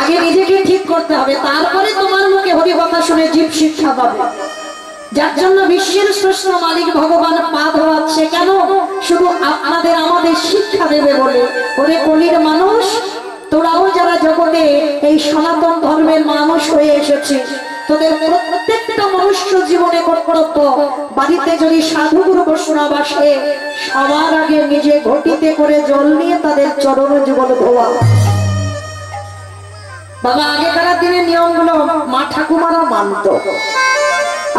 আগে নিজেকে ঠিক করতে হবে, তারপরে তোমার মুখে হরি কথা শুনে জীব শিক্ষা পাবে। যার জন্য বিশ্বের শ্রেষ্ঠ মালিক ভগবান পা ধোয়াচ্ছে কেন? শুধু আপনাদের আমাদের শিক্ষা দেবে বলে। ওরে কলির মানুষ, তোরাও যারা জগতে এই সনাতন ধর্মের মানুষ হয়ে এসেছে, তোদের প্রত্যেকটা মনুষ্য জীবনে কর্তব্য বাড়িতে যদি সাধুগুরু বসুরা বাসে সবার আগে নিজে ঘটিতে করে জল নিয়ে তাদের চরণ জীবন ধোয়া। বাবা, আগেকার দিনের নিয়মগুলো মা ঠাকুমারা মানত।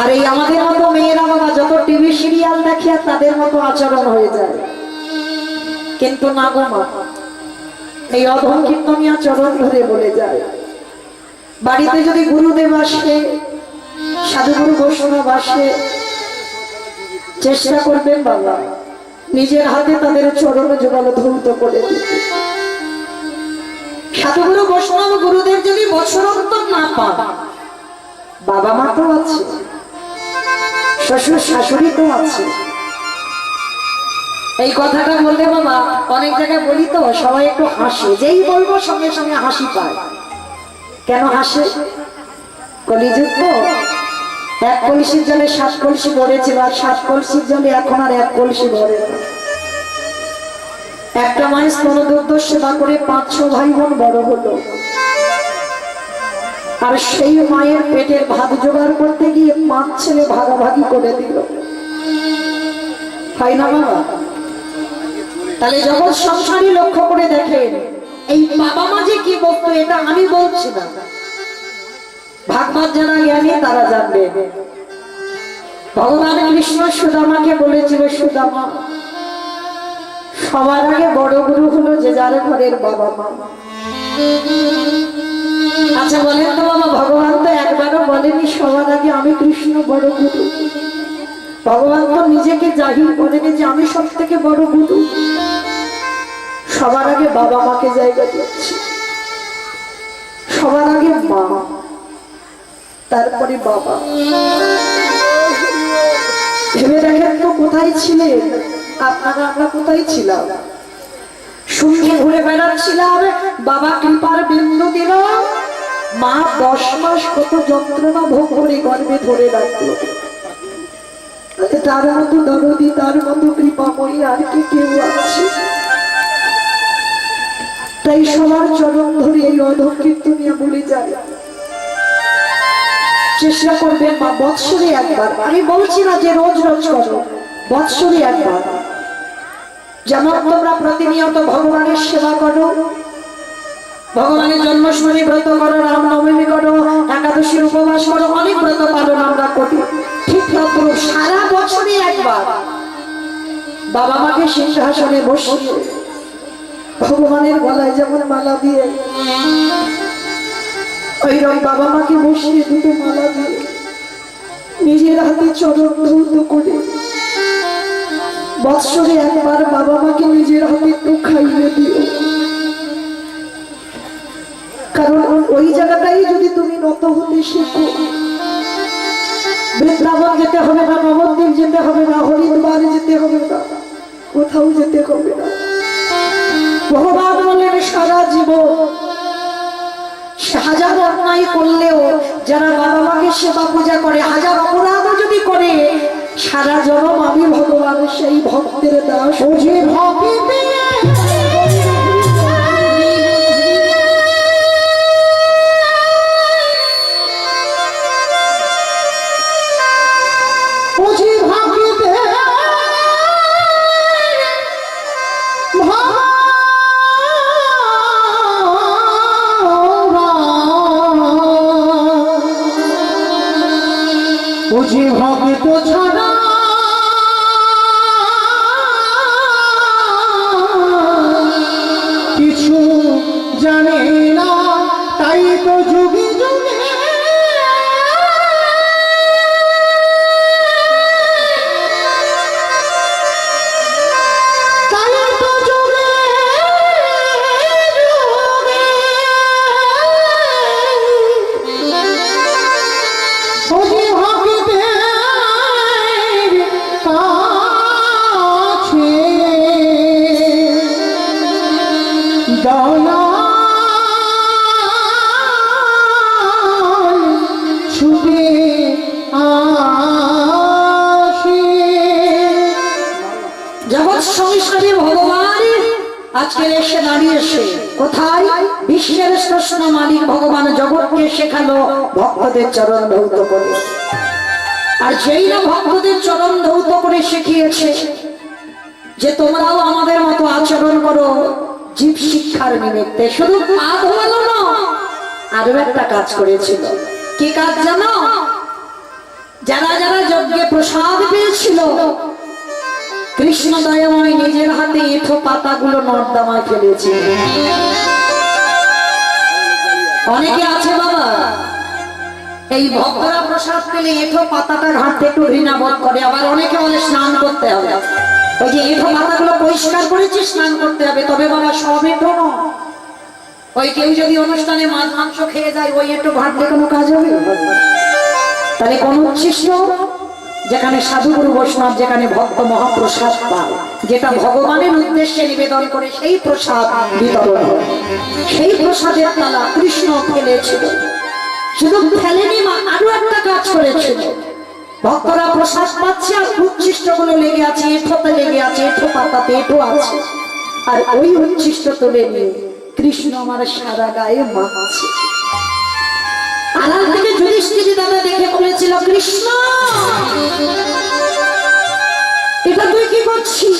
আর এই আমাদের মতো মেয়েরা বাবা, যত টিভি সিরিয়াল দেখে তাদের মতো আচরণ হয়ে যায়। কিন্তু না গো মা, এই অধম কীর্তনিয়া চরণ ধরে বলে যায়। বাড়িতে যদি গুরুদেব আসে, সাধুগুরু বৈষ্ণব আসে, চেষ্টা করবেন বাবা, নিজের হাতে তাদের চরণ যুগল ধৌত করে দিতে। সাধুগুরু বৈষ্ণব গুরুদেব যদি বছরোত্তর না পান, বাবা মা তো আছে, শ্বশুর শাশুড়ি তো আছে। এই কথাটা বললে বাবা, অনেক জায়গায় বলি তো, সবাই একটু হাসে, যেই বলব সঙ্গে সঙ্গে হাসি পায়। কেন হাসে? কলিযুগ তো, এক কলসির জলে সাত কলসি ভরেছিল, আর সাত কলসির জলে এখন আর এক কলসি ভরে না। একটা মায়ের স্তনদুগ্ধ সেবা করে পাঁচ, ছ ভাই বোন বড় হলো। আর সেই মায়ের পেটের ভাত জোগাড় করতে গিয়ে পাঁচ ছেলে ভাগাভাগি করে দিল। হয় না, বাবা? তাহলে জগৎ সংসারী লক্ষ্য করে দেখেন, এই বাবা মা যে কি বলতো, এটা আমি বলছি না। ভাগবত যারা জ্ঞানী তারা জানবে। ভগবান কৃষ্ণ সুদামাকে বলেছিল, সুদামা সবার আগে বড় গুরু হলো যে যার ঘরের বাবা মা। আচ্ছা বলেন তো বাবা, ভগবান তো একবারও বলেনি সবার আগে আমি কৃষ্ণ বড় গুরু। ভগবান তো নিজেকে জাহির করেনি যে আমি সব থেকে বড় গুরু। সবার আগে বাবা মাকে জায়গা দিচ্ছি সবার আগে মা, তারপরে বাবা। ভেবে দেখেন তো কোথায় ছিলেন? আপনারা আমরা কোথায় ছিলাম? শুনে ঘুরে বেড়াচ্ছিলাম, বাবা কৃপার বিন্দু দিল। মা দশ মাস কত যন্ত্রণা ভোগ করে গর্বে ধরে রাখল। তার মতো দরদি তার মতো কৃপাময়ী আর কি কেউ আছে? তাই সবার চরণ ধরে এই অধম কীর্তনিয়া বলে যায় চেষ্টা করবেন মা বৎসরে একবার। আমি বলছি না যে রোজ রোজ করো, বৎসরে একবার। যেমন তোমরা প্রতিনিয়ত ভগবানের সেবা করো। ভগবানের জন্মাষ্টমী ব্রত করো, রাম নবমী করো, একাদশীর উপবাস করো, অনেক ব্রত পালন আমরা করি। ঠিক তদ্রুপ সারা বছরই একবার। বাবা মাকে সিংহাসনে বসিয়ে ভগবানের গলায় যেমন মালা দিয়ে ওই রকম বাবা মাকে বসিয়ে দুটো মালা দিয়ে নিজের হাতে চরণ ধৌত করে বৎসরে একবার বাবা মাকে নিজের হাতে একটু খাইয়ে দিও। কারণ ওই জায়গাটাই যদি তুমি নত হতে শেখো, বৃন্দাবন যেতে হবে না, নবদ্বীপ যেতে হবে না, হরিদ্বার যেতে হবে না, কোথাও যেতে হবে না। ভগবান বলেন, সারা জীবন হাজার অন্যায় করলেও যারা বাবা মাকে সেবা পূজা করে, হাজার অপরাধ যদি করে সারা জনম আমি ভগবান সেই ভক্তের দাস। ভক্তি। আজকে এসে দাঁড়িয়ে এসে কোথায়? বিশ্বের স্পর্শন মালিক ভগবান জগৎকে শেখালো ভক্তদের চরণ ধৌত করে। আর যেই না ভক্তদের চরণ ধৌত করে শিখিয়েছে যে তোমরাও আমাদের মতো আচরণ করো জীব শিক্ষার নিমিত্তে। শুধু পা ধোয়ালো না আরও একটা কাজ করেছিল। কি কাজ জানো? যারা যারা যজ্ঞে প্রসাদ পেয়েছিল কৃষ্ণ দয়াময় নিজের হাতে এঁঠো পাতাগুলো নর্দমায় ফেলেছে। অনেকে আছে বাবা, এই ভক্তরা প্রসাদ পেলে এঁঠো পাতাটা ঘাটতে একটু ঘৃণাবোধ করে, আবার অনেকে বলে স্নান করতে হবে। ওই যে এঁঠো পাতাগুলো পরিষ্কার করেছি, স্নান করতে হবে, তবে বাবা সব এঁঠো নয়। ওই কেউ যদি অনুষ্ঠানে মাছ মাংস খেয়ে যায়, ওই একটু ঘাটলে কোনো কাজ হবে? তাহলে কোন উচ্ছিষ্ট? যেখানে সাধুগুরু বৈষ্ণব, যেখানে ভক্ত মহাপ্রসাদ পায় যেটা ভগবানের উদ্দেশ্যে নিবেদন করে সেই প্রসাদ বিতরণ। সেই প্রসাদের তালা কৃষ্ণ ফেলেছিল। শুধু ফেলেনি মা, আরও একটা কাজ করেছিল। ভক্তরা প্রসাদ পাচ্ছে আর উচ্ছিষ্টগুলো লেগে আছে এঠোতে লেগে আছে এঠো পাতাতে এঠো আছে। আর ওই উচ্ছিষ্ট তুলে নিয়ে কৃষ্ণ আমার সারা গায়ে মাখছে আড়াল থেকে যুধিষ্ঠির দাদা দেখে বলেছিল, কৃষ্ণ, এটা তুই কি করছিস?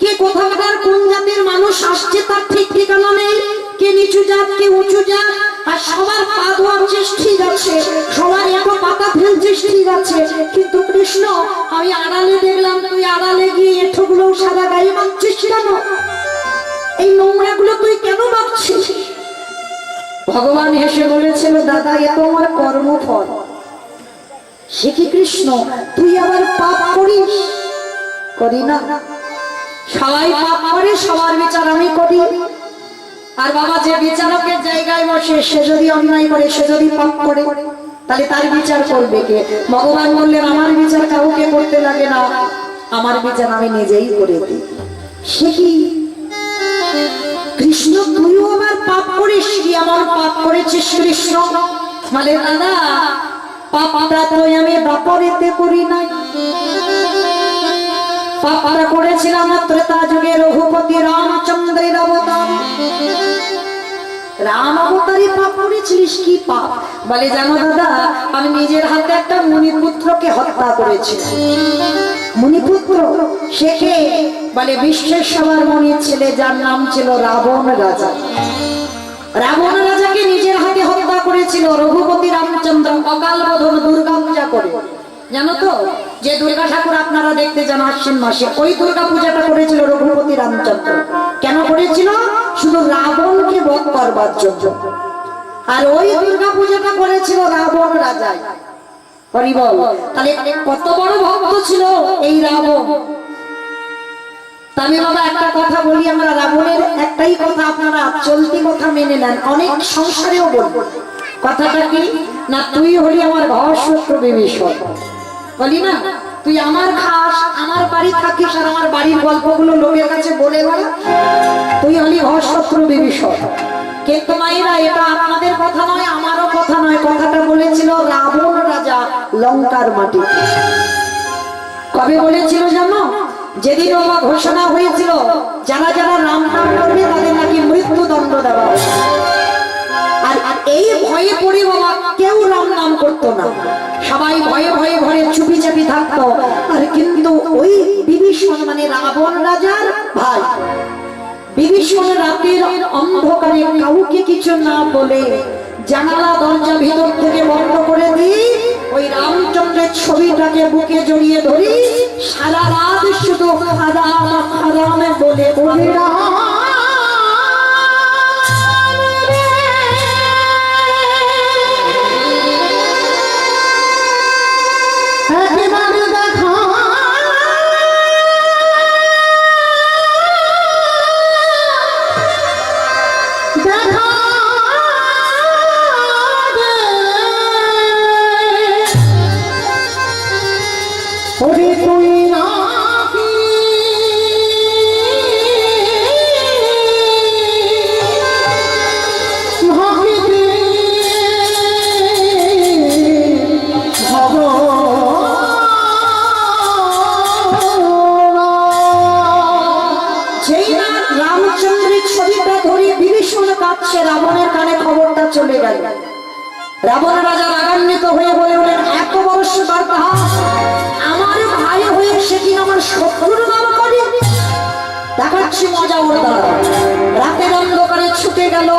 কে কোথাকার, কোন জাতের মানুষ আসছে তার ঠিক ঠিকানা নেই? কে নিচু জাত, কে উঁচু জাত? আর সবার পা ধোয়াচ্ছিস ঠিক আছে, সবার এত পাতা ফেলছিস ঠিক আছে। কিন্তু কৃষ্ণ, আমি আড়ালে দেখলাম, তুই আড়ালে গিয়ে এঠোগুলো সাদা গায়ে মাখছিস কেন? এই নোংরা গুলো তুই কেন মাখছিস? ভগবান হেসে বলেছিল, দাদা, এ তো আমার কর্মফল। সে কি কৃষ্ণ, তুই আবার পাপ করিস? করি না। সবাই পাপ করে, সবার বিচার আমি করি। আর বাবা যে বিচারকের জায়গায় বসে, সে যদি অন্যায় করে, সে যদি পাপ করে, তাহলে তার বিচার করবে কে? ভগবান বললেন, আমার বিচার কাউকে করতে লাগে না। আমার বিচার আমি নিজেই করে দিই। সে কি? কৃষ্ণ তুইও আবার পাপ করিস কি আমার পাপ করেছিস কৃষ্ণ মানে দাদা পাপটা তো আমি বাপরেতে করি নাই। পাপটা করেছিলাম ত্রেতা যুগে রঘুপতি রামচন্দ্রের অবতার। রাম অবতারই পাপ করেছিলিস, কি পাপ? বলে, জানো দাদা, আমি নিজের হাতে একটা মুনিপুত্রকে হত্যা করেছি মুনিপুত্র শেখে বলে, বিশ্বের সবার মনির ছেলে, যার নাম ছিল রাবণ রাজা। রাবণ রাজাকে নিজের হাতে হত্যা করেছিল রঘুপতি রামচন্দ্র অকাল বোধন দুর্গা পূজা করে। জানো তো, যে দুর্গা ঠাকুর আপনারা দেখতে যান আশ্বিন মাসে, ওই দুর্গা পূজাটা করেছিল রঘুপতি রামচন্দ্র। কেন করেছিল? শুধু রাবণকে বধ করবার জন্য। আর ওই দুর্গা পূজাটা করেছিল রাবণ রাজাই। হরি বল? তাহলে কত বড় ভক্ত ছিল এই রাবণ? আমি বাবা, একটা কথা বলি আমরা, রাবণের একটাই কথা আপনারা চলতি কথা মেনে নেন, অনেক সংসারেও বলব কথাটা কি? না, তুই হলি আমার ঘর শত্রু বিভীষণ। বলি না, তুই আমার খাস, আমার বাড়ি থাকিস আর আমার বাড়ির গল্পগুলো লোকের কাছে বলে তুই হলি ঘর শত্রু বিভীষণ। কিন্তু মায়েরা, এটা আপনাদের কথা নয়, আমারও কথা নয়। কথাটা বলেছিল রাবণ রাজা লঙ্কার মাটিতে। কবে বলেছিল জানো? যেদিন বাবা ঘোষণা হয়েছিল, যারা যারা নাম নাম করবে, তাদের নাকি মৃত্যু দণ্ড দেওয়া আর এই ভয়ে পড়ে বাবা, কেউ রাম নাম করতো না। সবাই ভয়ে ভয়ে ঘরে চুপি চাপি থাকতো। আর কিন্তু ওই বিভীষণ মানে রাবণ রাজার ভাই। বিভীষণ রাতের অন্ধকারে কাউকে কিছু না বলে জানালা দরজা ভিতর থেকে বন্ধ করে দিই। ওই রামচন্দ্রের ছবিটাকে বুকে জড়িয়ে ধরি। সারা রাত শুধু খারাম খাদামে বলে বলে একবার চলে গেল। রাবণ রাজা রাগান্বিত হয়ে বলে উঠলেন, এত বড় সুদার কাহা আমার ভাই হয়ে সে কি আমার শত্রুর নাম করে। দেখাচ্ছি মজা ওর দ্বারা। রাতের অন্ধকারে ছুটে গেল,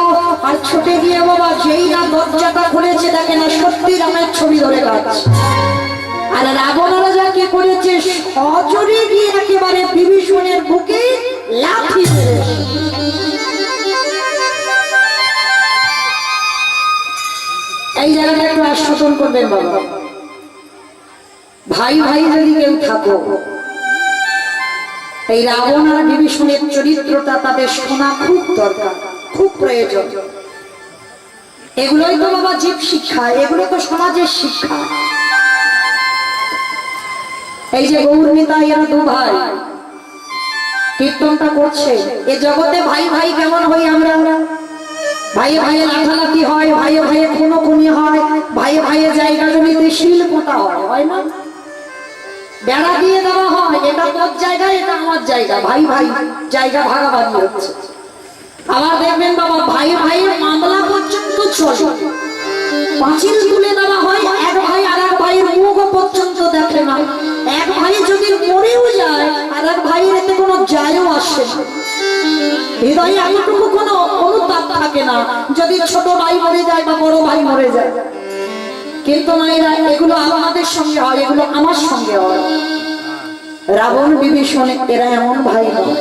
আর ছুটে গিয়ে বাবা যেই না দরজাটা খুলেছে, দেখে না সত্যি রামের ছবি ধরে গাছ আর রাবণ রাজা কি করেছে? সজরে গিয়ে একেবারে বিভীষণের বুকে লাঠি মেরেছে। এই জায়গাটা একটু আস্বাদন করবেন বাবা। ভাই ভাই যদি কেউ থাকো, এই রাবণ আর বিভীষণের চরিত্রটা তাদের শোনা খুব দরকার, খুব প্রয়োজন। এগুলোই তো বাবা জীব শিক্ষা, এগুলো তো সমাজের শিক্ষা। এই যে গৌরমিতা এরা দু ভাই, কীর্তনটা করছে। এ জগতে ভাই ভাই কেমন হই আমরা আমরা ভাইয়ে ভাইয়ে লাঠালাঠি হয়, ভাইয়ে ভাইয়ে কোনো খুনি হয়, ভাইয়ে ভাইয়ে জায়গা জমিতে শিল পোতা হয় হয় না? বেড়া দিয়ে দেওয়া হয়, এটা তোর জায়গা, এটা আমার জায়গা, ভাই ভাই, জায়গা ভাগাভাগি হচ্ছে। আবার দেখবেন বাবা ভাই ভাইয়ের মামলা পর্যন্ত চলে। পাঁচিল তুলে দেওয়া হয়, এক ভাই আর ভাইয়ের মুখ পর্যন্ত দেখে না। এক ভাই যদি মরেও যায়, আর এক ভাইয়ের এতে কোনো যায়ও আসে হৃদয়ে এতটুকু কোনো অনুতাপ থাকে না, যদি ছোট ভাই মরে যায় বা বড় ভাই মরে যায়। কিন্তু মায়েরা, এগুলো আমাদের সঙ্গে হয়, এগুলো আমার সঙ্গে হয়। রাবণ বিভীষণ এরা এমন ভাই নয়।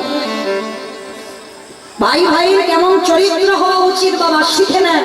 ভাই ভাইয়ের কেমন চরিত্র হওয়া উচিত বাবা, শিখে নেন।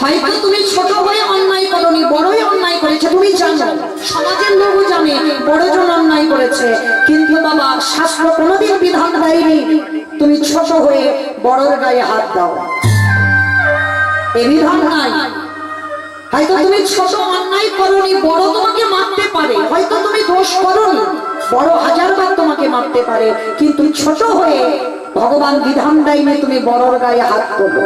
হয়তো তুমি ছোট হয়ে অন্যায় করনি, বড়ই অন্যায় করেছে, তুমি জানো, সমাজের লোকও জানে, বড়জন অন্যায় করেছে। কিন্তু বাবা, শাস্ত্র কোনোদিন বিধান দেয়নি। তুমি ছোট হয়ে বড়র গায়ে হাত দাও। এ বিধান নাই। হয়তো তুমি ছোট অন্যায় করনি, বড় তোমাকে মারতে পারে। হয়তো তুমি দোষ করনি, বড় হাজারবার তোমাকে মারতে পারে। কিন্তু ছোট হয়ে ভগবান বিধান দেয়নি, তুমি বড়র গায়ে হাত তোলো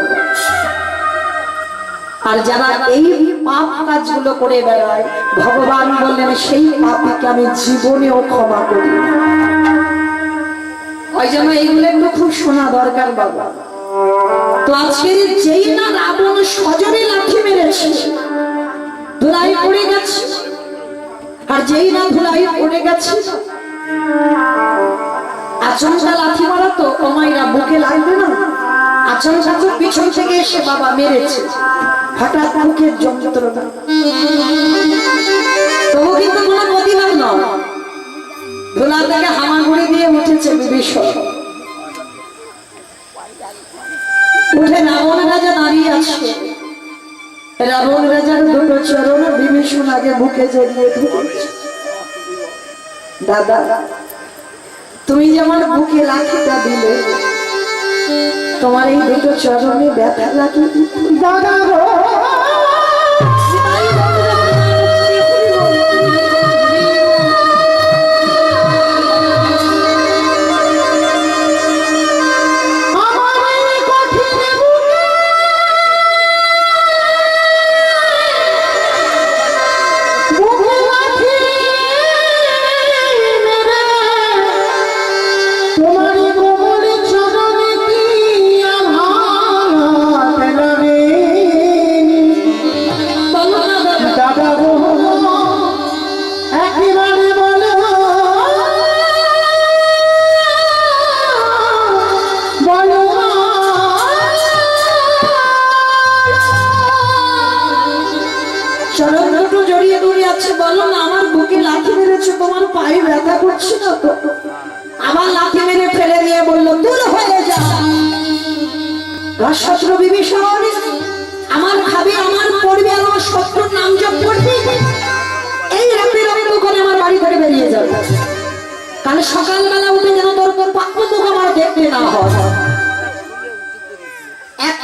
আর যারা এই পাপ কাজগুলো করে বেড়ায়, ভগবান বললেন, সেই পাপিকে আমি জীবনেও ক্ষমা করি। ওই জন্য এইগুলো একটু খুব শোনা দরকার বাবা তো আজকের যেই না রাবণ সজনে লাঠি মেরেছে, ধুলাই পড়ে গেছে, আর যেই না ধুলাই পড়ে গেছে, আচমকা লাঠি মারা তো কমাইরা বুকে লাগবে না আচমকা তো পিছন থেকে এসে বাবা মেরেছে। হঠাৎ বুকের যন্ত্রণা। তবু কিন্তু কোনো প্রতিবাদ নয়। ধুলা থেকে হামাগুড়ি দিয়ে উঠেছে বিভীষণ। উঠে রাবণ রাজা দাঁড়িয়ে আছে। রাবণ রাজার দুটো চরণ বিভীষণ আগে বুকে জড়িয়ে ধরেছে। দাদা, তুমি যেমন বুকে লাঠিটা দিলে তোমার এই দুটো চরণে ব্যথা লাগে। দাদা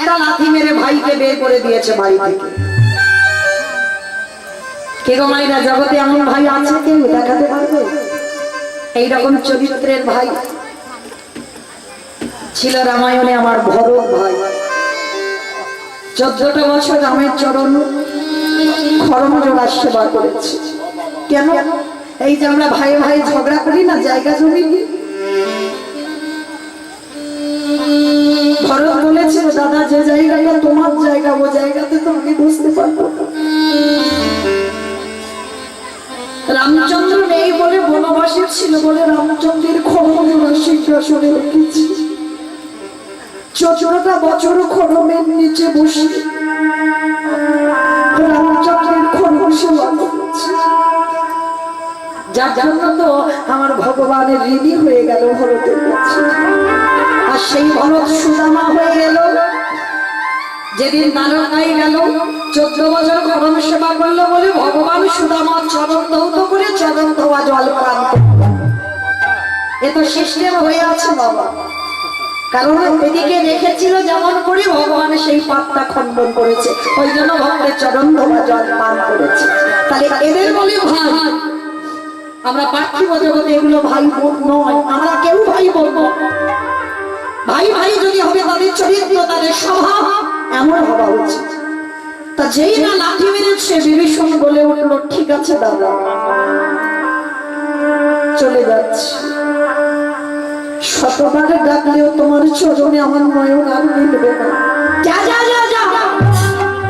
একটা লাথি মেরে ভাইকে বের করে দিয়েছে বাড়ি থেকে। কে গো মাইরা, জগতে এমন ভাই আছে কেউ? দেখাতে পারবে? এইরকম চরিত্রের ভাই ছিল রামায়ণে আমার ভরত ভাই। চোদ্দটা বছর রামের চরণ খরম জোড়ার সেবা করেছে। কেন? এই যে আমরা ভাই ভাই ঝগড়া করি না, জায়গা জমি বলেছিল দাদা, যে জায়গাটা তোমার জায়গা, ও জায়গাতে তো আমি বুঝতে পারব রামচন্দ্র নেই বলে বনবাসী ছিল বলে রামচন্দ্রের খরমের সিংহাসনে রেখেছি বছর নিচে বসে রামচন্দ্রের যার জন্য তো আমার ভগবানের ঋণী হয়ে গেল, ভরতের কাছে। আর সেই ভরত সুদামা হয়ে গেল। যেদিন দ্বারকায় গেল, চোদ্দ বছর করম সেবা করল বলে ভগবান সুদামার চরণ দৌত করে চরণ ধোয়া জল পান এ তো সিস্টেম হয়ে আছে বাবা। কারণ এদিকে রেখেছিল যেমন করে ভগবান সেই পাপটা খণ্ডন করেছে। ওই জন্য ভক্তের চরণ ধোয়া জল পান করেছে। তাহলে এদের বলে ভাই, আমরা পার্থিব জগতে এগুলো ভাই বোন নয়, আমরা কেউ ভাই বলব ভাই ভাই, যদি হবে চরিত্র তাদের স্বভাব এমন হওয়া উচিত। তা যেই না লাঠি মেরেছে, বিভীষণ বলে ঠিক আছে দাদা। চলে শতবারে ডাকলেও তোমার চরণে আমার আর মিলবে না। যা যা যা যা।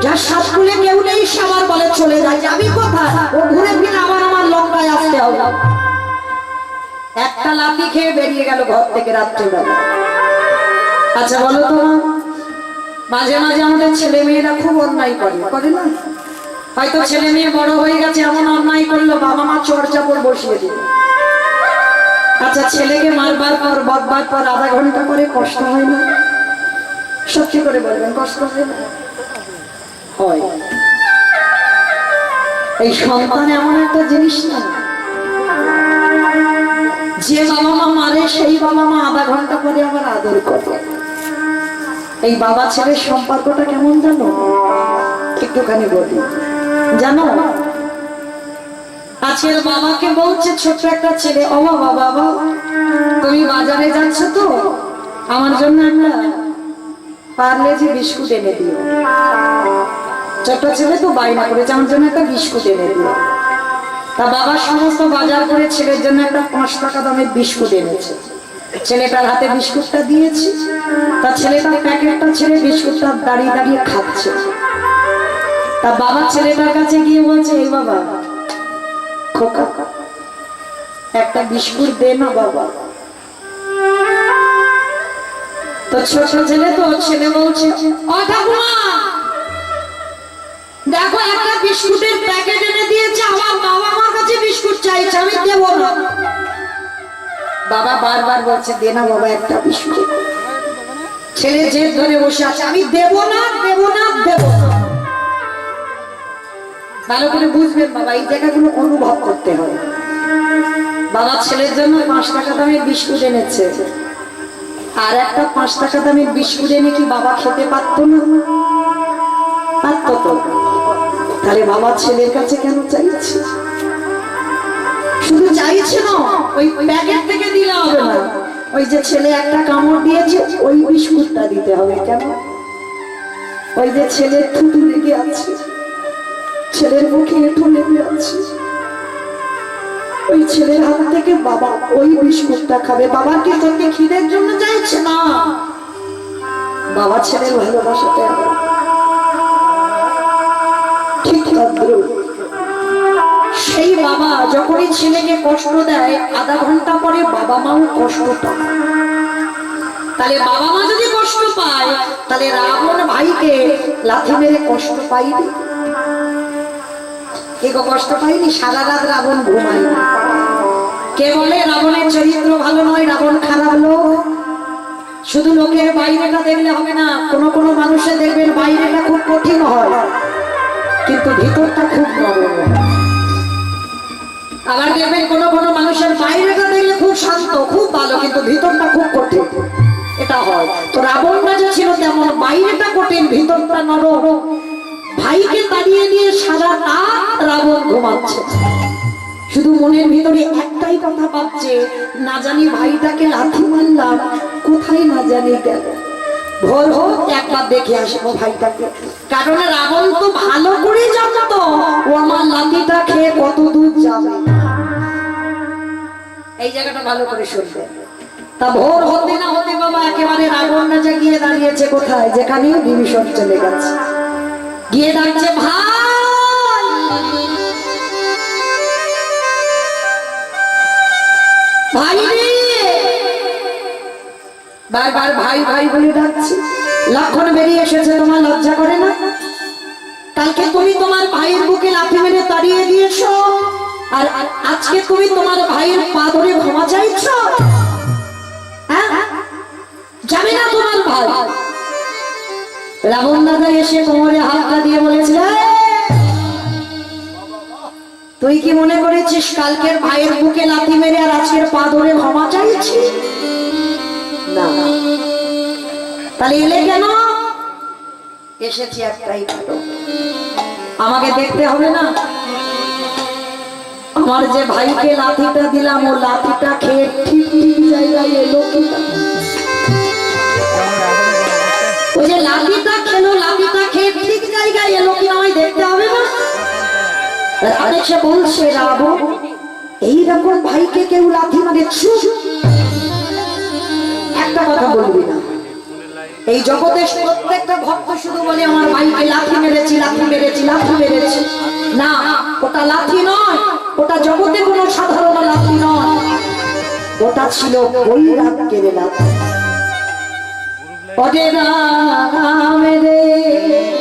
যা সাত খুলে কেউ নেই, সে আমার বলে, চলে যায় যাবি কোথায়? ও ঘুরে ফিরে আবার আমার লঙ্কায় আসতে হবে। একটা লাঠি খেয়ে বেরিয়ে গেল ঘর থেকে রাত্রেবেলা। আচ্ছা বলো তো। মাঝে মাঝে আমাদের ছেলে মেয়েরা খুব অন্যায় করে করে না? হয়তো ছেলে মেয়ে বড় হয়ে গেছে, এমন অন্যায় করল, বাবা মা চোর চাপড় বসিয়ে দিল। আচ্ছা ছেলেকে মারবার পর, বদবার পর আধা ঘণ্টা করে কষ্ট হয় না? সত্যি করে বলবেন, কষ্ট হয় না? হয়। এই সন্তান এমন একটা জিনিস না। যে বাবা মা মারে, সেই বাবা মা আধা ঘণ্টা পরে আবার আদর করে। এই বাবা ছেলের সম্পর্কটা কেমন জানো? একটুখানি বলি। জানো? আজকের বাবাকে বলছে ছোট্ট একটা ছেলে, ও বাবা বাবা, তুমি বাজারে যাচ্ছ তো? আমার জন্য একটা যে বিস্কুট এনে দিও। ছোট্ট ছেলে তো বাইনা করেছে, আমার জন্য একটা বিস্কুট এনে দিও। তা বাবা সমস্ত বাজার করে ছেলের জন্য একটা পাঁচ টাকা দামের বিস্কুট এনেছে। ছেলেটার হাতে বিস্কুটটা দিয়েছি। তা ছেলেটার প্যাকেটটা ছেড়ে বিস্কুটটা দাঁড়িয়ে দাঁড়িয়ে খাচ্ছে। তা বাবা ছেলেটার কাছে গিয়ে বলছে এই বাবা, খোকা, একটা বিস্কুট দে না বাবা। তো ছোট ছেলে তো ছেলে বলছে দেখো একটা বিস্কুটের প্যাকেট এনে দিয়েছে, আমার বাবা আমার কাছে বিস্কুট বাবা বারবার বলছে, দে না বাবা একটা বিস্কুট। ছেলে জেদ ধরে বসে আছে, আমি দেব না দেব না, দেব ভালো করে বুঝবেন বাবা, এই জায়গাগুলো অনুভব করতে হয় বাবা ছেলের জন্য পাঁচ টাকা দামের বিস্কুট এনেছে। আর একটা পাঁচ টাকা দামের বিস্কুট এনে কি বাবা খেতে পারতো না? পারতো তো। তাহলে বাবা ছেলের কাছে কেন চাইছে? শুধু চাইছে না, ওই প্যাকেট থেকে দিলে হবে না। ওই যে ছেলে একটা কামড় দিয়েছে, ওই বিস্কুটটা দিতে হবে, কেন? ওই যে ছেলের থুতু লেগে আছে, ছেলের মুখে এঁঠো লেগে আছে। ওই ছেলের হাত থেকে বাবা ওই বিস্কুটটা খাবে। বাবা কি তোকে খিদের জন্য চাইছে না? বাবা ছেলের ভালোবাসাতে হবে। যখনই ছেলেকে কষ্ট দেয়, আধা ঘণ্টা পরে বাবা মাও কষ্ট পায়। তাহলে বাবা মা যদি কষ্ট পায়, তাহলে রাবণ ভাইকে লাথি মেরে কষ্ট পাইনি কে কষ্ট পাইনি সারা রাত রাবণ ঘুমায়নি কে বলে, রাবণের চরিত্র ভালো নয়, রাবণ খারাপ লোক শুধু লোকের বাইরেটা দেখলে হবে না, কোনো কোনো মানুষের দেখবেন বাইরেটা খুব কঠিন হয়। কিন্তু ভিতরটা খুব নরম। আবার দেখবেন কোনো কোনো মানুষের বাইরেটা দেখলে খুব শান্ত, খুব ভালো, কিন্তু ভিতরটা খুব কঠিন। এটা হয়। তো রাবণ রাজা ছিল তেমন, বাইরেটা কঠিন, ভিতরটা নরম। ভাইকে তাড়িয়ে দিয়ে সারা রাত রাবণ ঘুমাচ্ছে। শুধু মনের ভিতরে একটাই কথা পাচ্ছে না জানি ভাইটাকে লাথি মারলাম, কোথায় না জানি গেল। ভোর হোক একবার দেখে আসব ভাইটাকে। কারণ রাবণ তো ভালো করে ও আমার লাঠিটা খেয়ে কত দূর যাবে। এই জায়গাটা ভালো করে শুনবে। তা ভোর হতে না হতে বাবা, একেবারে রাবণ গিয়ে দাঁড়িয়েছে কোথায়? যেখানে বিভীষণ চলে গেছে। গিয়ে ডাকছে ভাই! ভাই রে! বারবার ভাই ভাই বলে ডাকছি। লক্ষণ বেরিয়ে এসেছে, তোমার লজ্জা করে না? কালকে তুমি তোমার ভাইয়ের বুকে লাথি মেরে তাড়িয়ে দিয়েছ। আর আজকে তুমি তোমার ভাইয়ের পা ধরে ক্ষমা চাইছো। হ্যাঁ? যাবে না তোমার ভাই। রাবণ দাদা এসে কোমরে হাতটা দিয়ে বলেছিল তুই কি মনে করেছিস কালকের ভাইয়ের বুকে লাথি মেরে আর আজকের পা ধরে ক্ষমা চাইছি না। তাহলে এলে কেন? এসেছি আমাকে দেখতে হবে না? আমার যে ভাইকে লাঠিটা দিলাম, ও লাঠিটা খেয়ে ঠিক ঠিক জায়গায় এলো ওই বলছে, রাবণ, এইরকম ভাইকে কেউ লাথি মারে চুপ একটা কথা বলবি না। এই জগতে প্রত্যেকটা ভক্ত শুধু বলে, আমার ভাইকে লাথি মেরেছি লাথি মেরেছি লাথি মেরেছি। না, ওটা লাথি নয়, ওটা জগতে কোনো সাধারণ লাথি নয়। ওটা ছিল বৈরাগ্যের লাথি। অরে রাম রে।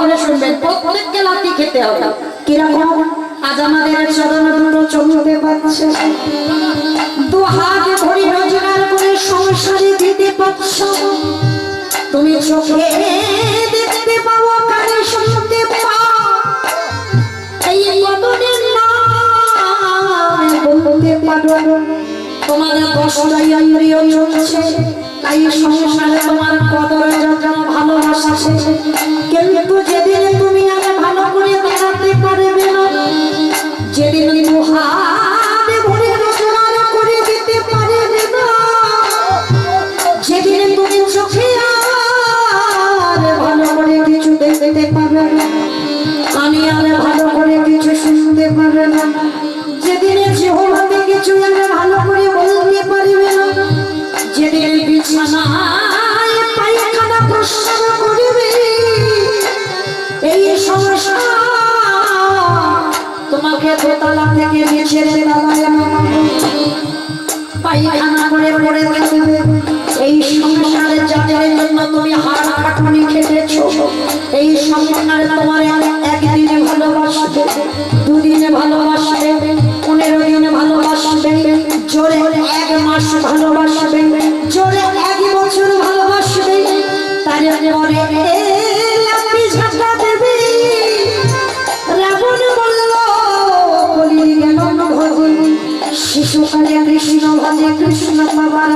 করে শুনবেন, প্রত্যেককে লাঠি খেতে হবে। কীরকম? আজ আমাদের চরণ দুটো চমকে পাচ্ছে দু হাত ভরি রোজগার করে সংসারে পারছ। তুমি চোখে বলতে পারো তোমার দশটাই ইন্দ্রিয় চলছে তাই সংসারে তোমার কদর ভালোবাসা কিন্তু যেদিন তুমি আগে ভালো করে দেখাতে পারবে না, যেদিন দু তোমাকে দোতলা থেকে নিচে তলায় পায়খানা করে পড়ে থাকবে এই সংসারে যাদের জন্য তুমি হাড় কাটুনি খেটেছো, এই সংসারে তোমার একদিনে ভালোবাসবে, দুদিনে ভালোবাসবে, পনেরো দিনে ভালোবাসবে, জোরে এক মাস ভালোবাসবে, জোরে এক বছর ভালোবাসবে তারপরে কৃষ্ণ